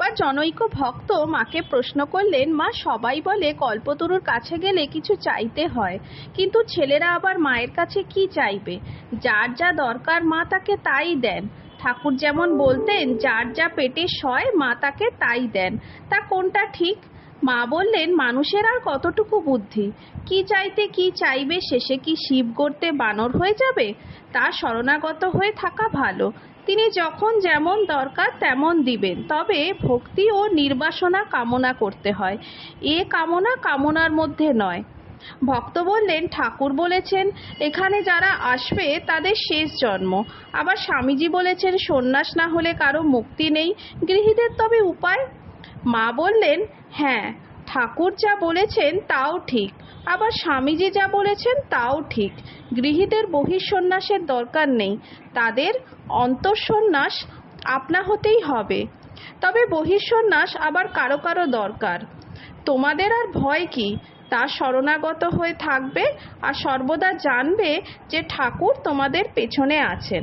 একবার জনৈক ভক্ত মাকে প্রশ্ন করলেন, মা, সবাই বলে কল্পতরুর কাছে গেলে কিছু চাইতে হয়, কিন্তু ছেলেরা আবার মায়ের কাছে কি চাইবে? যার যা দরকার মা তাকে তাই দেন। ঠাকুর যেমন বলতেন, যার যা পেটে সয়, মা তাকে তাই দেন। তা কোনটা ঠিক? মা বললেন, মানুষের আর কতটুকু বুদ্ধি? কি চাইতে কি চাইবে, শেষে কি শিব গড়তে বানর হয়ে যাবে? তা শরণাগত হয়ে থাকা ভালো। তিনি যখন যেমন দরকার তেমন দিবেন। তবে ভক্তি ও নির্বাসনা কামনা করতে হয়। এ কামনা কামনার মধ্যে নয়। ভক্ত বললেন, ঠাকুর বলেছেন, এখানে যারা আসবে তাদের শেষ জন্ম। আবার স্বামীজি বলেছেন, সন্ন্যাস না হলে কারও মুক্তি নেই। গৃহীদের তবে উপায়? মা বললেন হ্যাঁ ঠাকুর যা বলেছেন তাও ঠিক, আবার স্বামীজি যা বলেছেন তাও ঠিক। গৃহীদের বহিঃসন্ন্যাসের দরকার নেই, তাদের অন্তঃসন্ন্যাস আপনা হতেই হবে। তবে বহিঃসন্ন্যাস আবার কারও কারও দরকার। তোমাদের আর ভয় কি? তা শরণাগত হয়ে থাকবে আর সর্বদা জানবে যে ঠাকুর তোমাদের পেছনে আছেন।